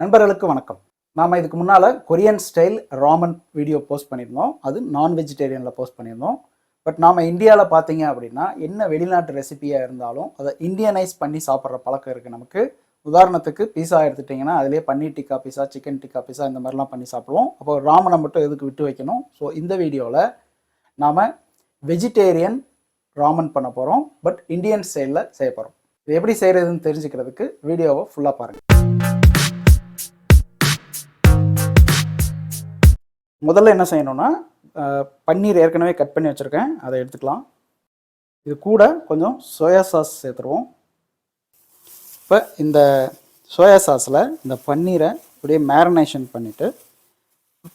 நண்பர்களுக்கு வணக்கம். நாம் இதுக்கு முன்னால் Korean style ramen video post பண்ணியிருந்தோம். அது நான் வெஜிடேரியனில் போஸ்ட் பண்ணியிருந்தோம். பட் நாம் இந்தியாவில் பார்த்தீங்க அப்படின்னா என்ன வெளிநாட்டு ரெசிபியாக இருந்தாலும் அதை இந்தியனைஸ் பண்ணி சாப்பிட்ற பழக்கம் இருக்குது நமக்கு. உதாரணத்துக்கு பீஸா எடுத்துட்டிங்கன்னா அதிலே paneer tikka pizza chicken tikka pizza இந்த மாதிரிலாம் பண்ணி சாப்பிடுவோம். அப்போ ராமனை மட்டும் எதுக்கு விட்டு வைக்கணும்? ஸோ இந்த வீடியோவில் நாம் வெஜிடேரியன் ராமன் பண்ண போகிறோம் பட் இந்தியன் ஸ்டைலில் செய்ய போகிறோம் இது எப்படி செய்கிறதுன்னு தெரிஞ்சுக்கிறதுக்கு வீடியோவை ஃபுல்லாக பாருங்கள் முதல்ல என்ன செய்யணும்னா பன்னீர் ஏற்கனவே கட் பண்ணி வச்சுருக்கேன். அதை எடுத்துக்கலாம். இது கூட கொஞ்சம் சோயா சாஸ் சேர்த்துருவோம். இப்போ இந்த சோயா சாஸில் இந்த பன்னீரை அப்படியே மேரினேஷன் பண்ணிவிட்டு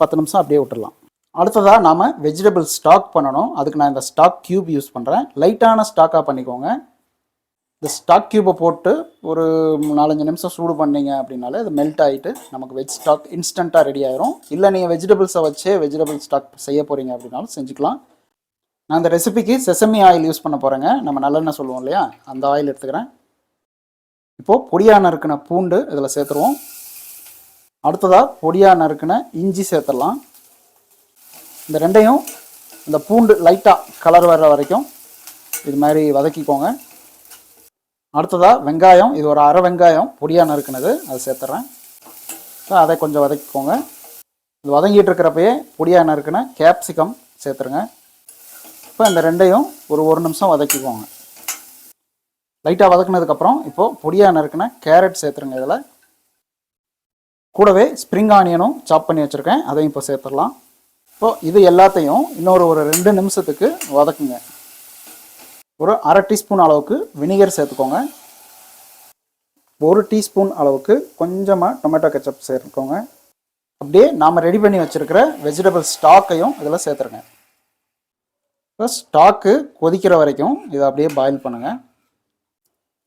பத்து நிமிஷம் அப்படியே விட்டுடலாம் அடுத்ததாக நாம் வெஜிடபிள் ஸ்டாக் பண்ணணும். அதுக்கு நான் இந்த ஸ்டாக் கியூப் யூஸ் பண்ணுறேன் லைட்டான ஸ்டாக்காக பண்ணிக்கோங்க. இந்த ஸ்டாக் கியூப்பை போட்டு ஒரு நாலஞ்சு நிமிஷம் சூடு பண்ணீங்க அப்படின்னாலே அது மெல்ட் ஆகிட்டு நமக்கு வெஜ் ஸ்டாக் இன்ஸ்டண்ட்டாக ரெடி ஆயிரும். இல்லை நீங்கள் வெஜிடபிள்ஸை வச்சே வெஜிடபிள் ஸ்டாக் செய்ய போகிறீங்க அப்படின்னாலும் செஞ்சுக்கலாம். நான் அந்த ரெசிபிக்கு செசமி ஆயில் யூஸ் பண்ண போகிறேங்க நம்ம நல்லெண்ணெய் சொல்லுவோம் இல்லையா? அந்த ஆயில் எடுத்துக்கிறேன். இப்போது பொடியாக நறுக்கின பூண்டு இதில் சேர்த்துருவோம். அடுத்ததாக பொடியாக நறுக்கின இஞ்சி சேர்த்துடலாம். இந்த ரெண்டையும் இந்த பூண்டு லைட்டாக கலர் வர்ற வரைக்கும் இது மாதிரி வதக்கிக்கோங்க. அடுத்ததாக வெங்காயம். இது ஒரு அரை வெங்காயம் பொடியாக நறுக்குனது. அதை சேர்த்துறேன். ஸோ அதை கொஞ்சம் வதக்கிக்கோங்க. இது வதங்கிட்டு இருக்கிறப்பயே பொடியாக நறுக்குன கேப்சிகம் சேர்த்துருங்க. இப்போ இந்த ரெண்டையும் ஒரு ஒரு நிமிஷம் வதக்கிக்கோங்க. லைட்டாக வதக்குனதுக்கப்புறம் இப்போது பொடியாக நறுக்குன கேரட் சேர்த்துருங்க இதில். கூடவே ஸ்ப்ரிங் ஆனியனும் சாப் பண்ணி வச்சுருக்கேன். அதையும் இப்போ சேர்த்துடலாம். இப்போது இது எல்லாத்தையும் இன்னொரு ஒரு ரெண்டு நிமிஷத்துக்கு வதக்குங்க. ஒரு அரை டீஸ்பூன் அளவுக்கு வினிகர் சேர்த்துக்கோங்க. ஒரு டீஸ்பூன் அளவுக்கு கொஞ்சமாக டொமேட்டோ கெச்சப் சேர்த்துக்கோங்க. அப்படியே நாம் ரெடி பண்ணி வச்சுருக்கிற வெஜிடபிள் ஸ்டாக்கையும் இதில் சேர்த்துருங்க. இப்போ ஸ்டாக்கு கொதிக்கிற வரைக்கும் இதை அப்படியே பாயில் பண்ணுங்கள்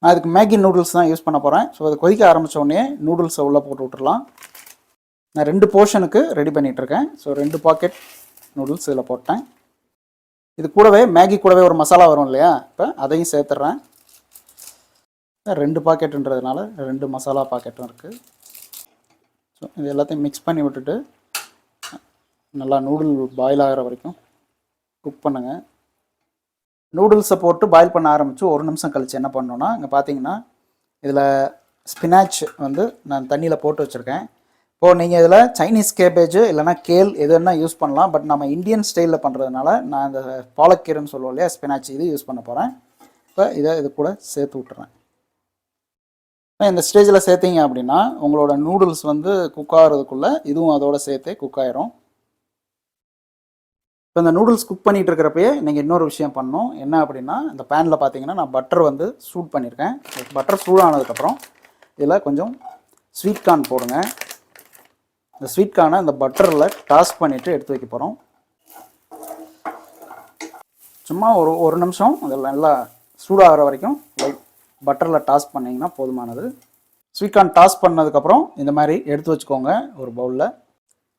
நான் இதுக்கு மேகி நூடுல்ஸ் தான் யூஸ் பண்ண போகிறேன் ஸோ அது கொதிக்க ஆரம்பித்த உடனே நூடுல்ஸை உள்ளே போட்டு விட்டுடலாம் நான் ரெண்டு போர்ஷனுக்கு ரெடி பண்ணிகிட்ருக்கேன் ஸோ ரெண்டு பாக்கெட் நூடுல்ஸ் இதில் போட்டேன். இது கூடவே மேகி கூடவே ஒரு மசாலா வரும் இல்லையா? இப்போ அதையும் சேர்த்துட்றேன் ரெண்டு பாக்கெட்டுன்றதுனால ரெண்டு மசாலா பாக்கெட்டும் இருக்குது ஸோ இது எல்லாத்தையும் மிக்ஸ் பண்ணி விட்டுட்டு நல்லா நூடுல் பாயில் ஆகிற வரைக்கும் குக் பண்ணுங்கள் நூடுல்ஸை போட்டு பாயில் பண்ண ஆரம்பித்து ஒரு நிமிஷம் கழித்து என்ன பண்ணோன்னா இங்கே பார்த்தீங்கன்னா இதில் ஸ்பினாச் வந்து நான் தண்ணியில் போட்டு வச்சுருக்கேன். இப்போது நீங்கள் இதில் சைனீஸ் கேபேஜ் இல்லைனா கேல் எது வேணால் யூஸ் பண்ணலாம். பட் நம்ம இந்தியன் ஸ்டைலில் பண்ணுறதுனால நான் இந்த பாலக்கீரைன்னு சொல்லுவோம் இல்லையா ஸ்பினாச் இது யூஸ் பண்ண போகிறேன் இப்போ இதை இது கூட சேர்த்து விட்டுறேன். இந்த ஸ்டேஜில் சேர்த்தீங்க அப்படின்னா உங்களோட நூடுல்ஸ் வந்து குக் ஆகிறதுக்குள்ளே இதுவும் அதோட சேர்த்தே குக் ஆயிரும். இப்போ இந்த நூடுல்ஸ் குக் பண்ணிகிட்டு இருக்கிறப்பயே நீங்கள் இன்னொரு விஷயம் பண்ணணும். என்ன அப்படின்னா இந்த பேனில் பார்த்தீங்கன்னா நான் பட்டர் வந்து சூட் பண்ணியிருக்கேன். பட்டர் சூடானதுக்கப்புறம் இதில் கொஞ்சம் ஸ்வீட் கார்ன் போடுங்க. இந்த ஸ்வீட்கான இந்த பட்டரில் டாஸ் பண்ணிவிட்டு எடுத்து வைக்க போகிறோம். சும்மா ஒரு ஒரு நிமிஷம். அதில் நல்லா சூடாகிற வரைக்கும் லைட் பட்டரில் டாஸ் பண்ணிங்கன்னா போதுமானது. ஸ்வீட்கார்ன் டாஸ் பண்ணதுக்கப்புறம் இந்த மாதிரி எடுத்து வச்சுக்கோங்க ஒரு பவுலில்.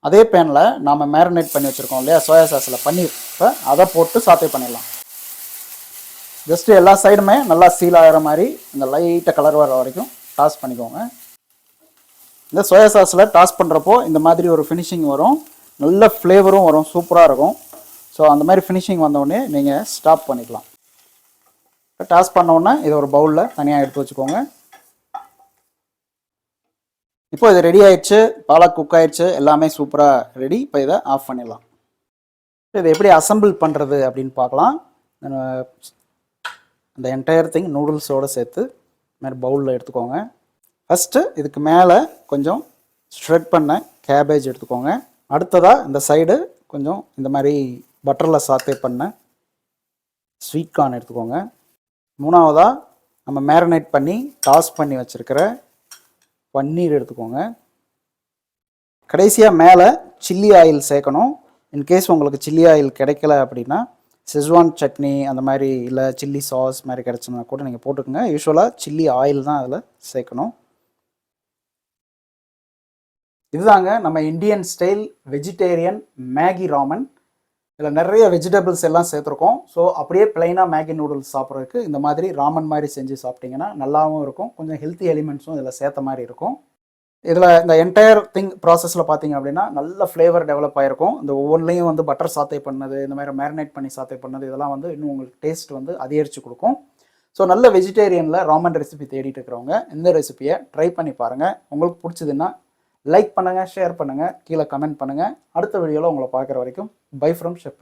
அதே பேனில் நாம் மேரினேட் பண்ணி வச்சுருக்கோம் இல்லையா? சோயா சாஸில் பன்னீர். இப்போ அதை போட்டு சாத்தே பண்ணிடலாம். ஜஸ்ட்டு எல்லா சைடுமே நல்லா சீல் ஆகிற மாதிரி இந்த லைட்டாக கலர் வர வரைக்கும் டாஸ் பண்ணிக்கோங்க. இந்த சோயா சாஸில் டாஸ் பண்ணுறப்போ இந்த மாதிரி ஒரு ஃபினிஷிங் வரும். நல்ல ஃப்ளேவரும் வரும். சூப்பராக இருக்கும். ஸோ அந்த மாதிரி ஃபினிஷிங் வந்தோடனே நீங்கள் ஸ்டாப் பண்ணிக்கலாம். டாஸ் பண்ணோன்னே இதை ஒரு பவுலில் தனியாக எடுத்து வச்சுக்கோங்க. இப்போ இது ரெடி ஆயிடுச்சு. பாலா குக் ஆயிடுச்சு. எல்லாமே சூப்பராக ரெடி இப்போ இதை ஆஃப் பண்ணிடலாம். இதை எப்படி அசம்பிள் பண்ணுறது அப்படின்னு பார்க்கலாம். அந்த என்டையர் திங் நூடுல்ஸோடு சேர்த்து இந்த மாதிரி பவுலில் எடுத்துக்கோங்க. ஃபஸ்ட்டு இதுக்கு மேலே கொஞ்சம் ஸ்ப்ரெட் பண்ண கேபேஜ் எடுத்துக்கோங்க. அடுத்ததாக இந்த சைடு கொஞ்சம் இந்த மாதிரி பட்டரில் சாத்தே பண்ண ஸ்வீட் கார்ன் எடுத்துக்கோங்க. மூணாவதாக நம்ம மேரினேட் பண்ணி டாஸ் பண்ணி வச்சுருக்கிற பன்னீர் எடுத்துக்கோங்க. கடைசியாக மேலே சில்லி ஆயில் சேர்க்கணும். இன்கேஸ் உங்களுக்கு சில்லி ஆயில் கிடைக்கல அப்படின்னா செஸ்வான் சட்னி அந்த மாதிரி இல்லை சில்லி சாஸ் மாதிரி கிடச்சுன்னா கூட நீங்கள் போட்டுக்கோங்க. யூஸ்வலாக சில்லி ஆயில் தான் அதில் சேர்க்கணும். இதுதாங்க நம்ம Indian style vegetarian Maggi ramen இதில் நிறைய வெஜிடபிள்ஸ் எல்லாம் சேர்த்துருக்கோம். ஸோ அப்படியே பிளைனாக மேகி நூடுல்ஸ் சாப்பிட்றதுக்கு இந்த மாதிரி ராமன் மாதிரி செஞ்சு சாப்பிட்டிங்கன்னா நல்லாவும் இருக்கும். கொஞ்சம் ஹெல்த்தி எலிமெண்ட்ஸும் இதில் சேர்த்த மாதிரி இருக்கும். இதில் இந்த என்டையர் திங் ப்ராசஸில் பார்த்தீங்க அப்படின்னா நல்ல ஃப்ளேவர் டெவலப் ஆகிருக்கும் இந்த ஒவ்வொன்றிலையும் வந்து பட்டர் சாத்தை பண்ணது இந்த மாதிரி மேரினேட் பண்ணி சாத்தை பண்ணது இதெல்லாம் வந்து இன்னும் உங்களுக்கு டேஸ்ட் வந்து அதிகரித்து கொடுக்கும். ஸோ நல்ல வெஜிடேரியனில் ராமன் ரெசிபி தேடிட்டு இருக்கிறவங்க இந்த ரெசிபியை ட்ரை பண்ணி பாருங்கள் உங்களுக்கு பிடிச்சதுன்னா லைக் பண்ணுங்கள் ஷேர் பண்ணுங்கள் கீழே கமெண்ட் பண்ணுங்கள் அடுத்த வீடியோவில் உங்களை பார்க்குற வரைக்கும் பை ஃப்ரம் ஷெப்